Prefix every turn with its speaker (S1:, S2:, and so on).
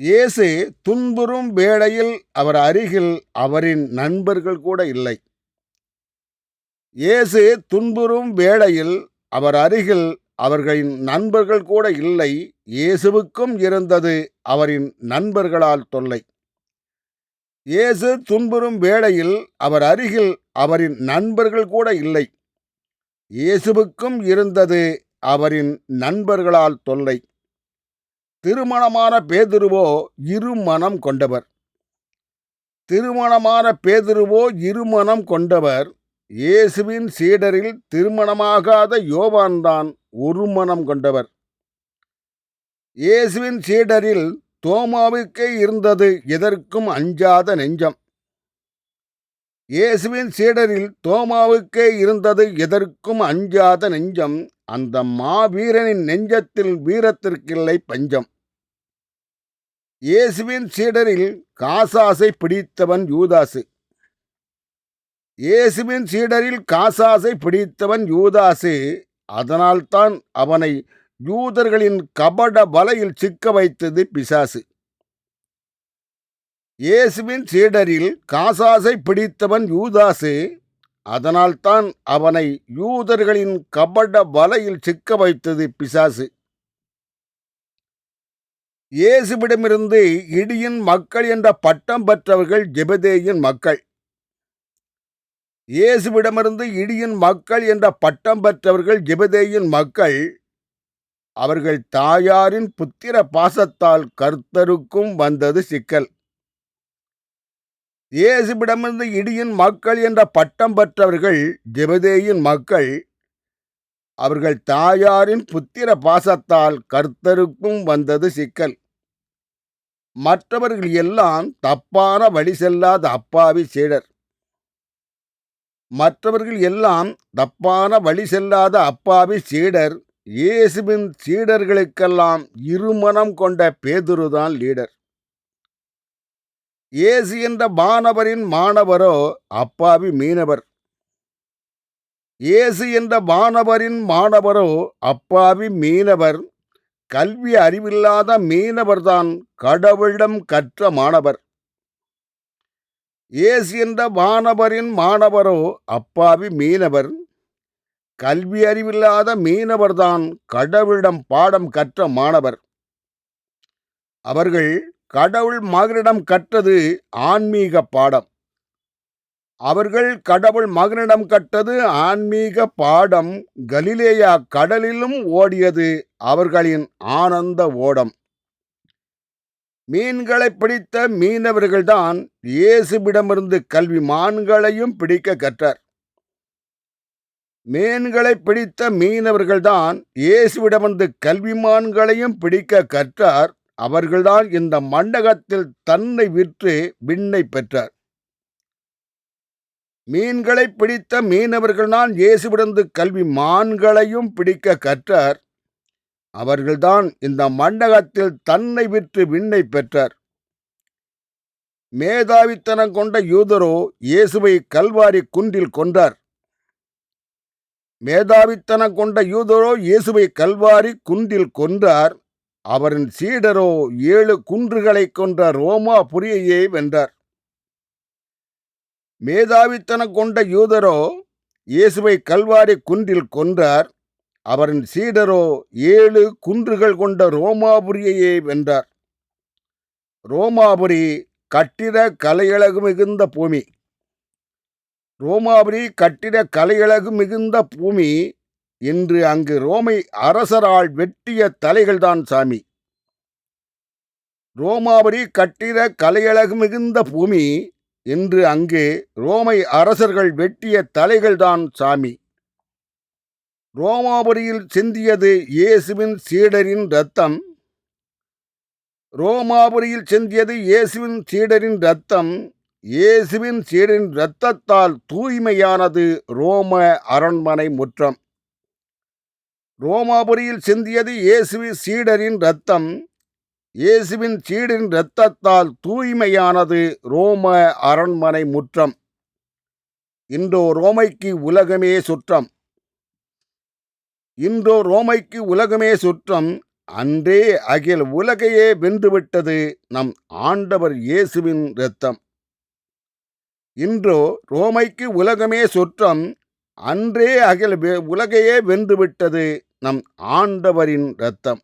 S1: இயேசு துன்புறும் வேளையில் அவர் அருகில் அவரின் நண்பர்கள் கூட இல்லை. இயேசு துன்புறும் வேளையில் அவர் அருகில் அவர்களின் நண்பர்கள் கூட இல்லை. இயேசுவுக்கும் இருந்தது அவரின் நண்பர்களால் தொல்லை. இயேசு துன்புறும் வேளையில் அவர் அருகில் அவரின் நண்பர்கள் கூட இல்லை. இயேசுவுக்கும் இருந்தது அவரின் நண்பர்களால் தொல்லை. திருமணமான பேதுருவோ இருமனம் கொண்டவர். திருமணமான பேதுருவோ இருமனம் கொண்டவர். இயேசுவின் சீடரில் திருமணமாகாத யோவான்தான் ஒரு மனம் கொண்டவர். இயேசுவின் சீடரில் தோமாவுக்கே இருந்தது எதற்கும் அஞ்சாத நெஞ்சம். இயேசுவின் சீடரில் தோமாவுக்கே இருந்தது எதற்கும் அஞ்சாத நெஞ்சம். அந்த மாவீரனின் நெஞ்சத்தில் வீரத்திற்கில்லை பஞ்சம். இயேசுவின் சீடரில் காசாசை பிடித்தவன் யூதாசு. இயேசுவின் சீடரில் காசாசை பிடித்தவன் யூதாசு. அதனால்தான் அவனை யூதர்களின் கபட வலையில் சிக்க வைத்தது பிசாசு. இயேசுவின் சீடரில் காசாசை பிடித்தவன் யூதாசு. அதனால்தான் அவனை யூதர்களின் கபட வலையில் சிக்க வைத்தது பிசாசு. இயேசுவிடமிருந்து இடியின் மக்கள் என்ற பட்டம் பெற்றவர்கள் ஜெபதேயின் மக்கள். இயேசுவிடமிருந்து இடியின் மக்கள் என்ற பட்டம் பெற்றவர்கள் ஜெபதேயின் மக்கள். அவர்கள் தாயாரின் புத்திர பாசத்தால் கர்த்தருக்கும் வந்தது சிக்கல். இயேசுவிடமிருந்து இடியின் மக்கள் என்ற பட்டம் பெற்றவர்கள் ஜெபதேயின் மக்கள். அவர்கள் தாயாரின் புத்திர பாசத்தால் கர்த்தருக்கும் வந்தது சிக்கல். மற்றவர்கள் எல்லாம் தப்பான வழி செல்லாத அப்பாவி சீடர். மற்றவர்கள் எல்லாம் தப்பான வழி செல்லாத அப்பாவி சீடர். இயேசுவின் சீடர்களுக்கெல்லாம் இருமனம் கொண்ட பேதுருதான் லீடர். ஏசி என்ற மாணவரின் மாணவரோ அப்பாவி மீனவர். ஏசி என்ற மாணவரின் மாணவரோ அப்பாவி மீனவர். கல்வி அறிவில்லாத மீனவர்தான் கடவுளிடம் கற்ற மாணவர். ஏசி என்ற மாணவரின் மாணவரோ அப்பாவி மீனவர். கல்வி அறிவில்லாத மீனவர்தான் கடவுளிடம் பாடம் கற்ற மாணவர். அவர்கள் கடவுள் மகனிடம் கற்றது ஆன்மீக பாடம். அவர்கள் கடவுள் மகனிடம் கற்றது ஆன்மீக பாடம். கலிலேயா கடலிலும் ஓடியது அவர்களின் ஆனந்த ஓடம். மீன்களை பிடித்த மீனவர்கள்தான் இயேசுவிடமிருந்து கல்வி மான்களையும் பிடிக்க கற்றார். மீன்களை பிடித்த மீனவர்கள்தான் இயேசுவிடமிருந்து கல்விமான்களையும் பிடிக்க கற்றார். அவர்கள்தான் இந்த மண்டகத்தில் தன்னை விற்று விண்ணை பெற்றார். மீன்களை பிடித்த மீனவர்கள்தான் இயேசுவிடந்து கல்வி மான்களையும் பிடிக்க கற்றார். அவர்கள்தான் இந்த மண்டகத்தில் தன்னை விற்று விண்ணை பெற்றார். மேதாவித்தனம் கொண்ட யூதரோ இயேசுவை கல்வாரி குன்றில் கொன்றார். மேதாவித்தனம் கொண்ட யூதரோ இயேசுவை கல்வாரி குன்றில் கொன்றார். அவரின் சீடரோ ஏழு குன்றுகளை கொன்ற ரோமா புரியையே வென்றார். மேதாவித்தனம் கொண்ட யூதரோ இயேசுவை கல்வாரி குன்றில் கொன்றார். அவரின் சீடரோ ஏழு குன்றுகள் கொண்ட ரோமாபுரியையே வென்றார். ரோமாபுரி கட்டிட கலையழகு மிகுந்த பூமி. ரோமாபுரி கட்டிட கலையழகு மிகுந்த பூமி இன்று அங்கு ரோமை அரசரால் வெட்டிய தலைகள்தான் சாமி. ரோமாபுரி கட்டிட கலையழகு மிகுந்த பூமி இன்று அங்கு ரோமை அரசர்கள் வெட்டிய தலைகள்தான் சாமி. ரோமாபுரியில் சிந்தியது இயேசுவின் சீடரின் இரத்தம். ரோமாபுரியில் சிந்தியது இயேசுவின் சீடரின் இரத்தம். இயேசுவின் சீடரின் இரத்தத்தால் தூய்மையானது ரோம அரண்மனை முற்றம். ரோமாபுரியில் சிந்தியது இயேசுவின் சீடரின் இரத்தம். இயேசுவின் சீடரின் இரத்தத்தால் தூய்மையானது ரோம அரண்மனை முற்றம். இன்றோ ரோமைக்கு உலகமே சுற்றம். இன்றோ ரோமைக்கு உலகமே சுற்றம். அன்றே அகில் உலகையே வென்றுவிட்டது நம் ஆண்டவர் இயேசுவின் இரத்தம். இன்றோ ரோமைக்கு உலகமே சுற்றம். அன்றே அகில் வெ- உலகையே வென்றுவிட்டது நம் ஆண்டவரின் இரத்தம்.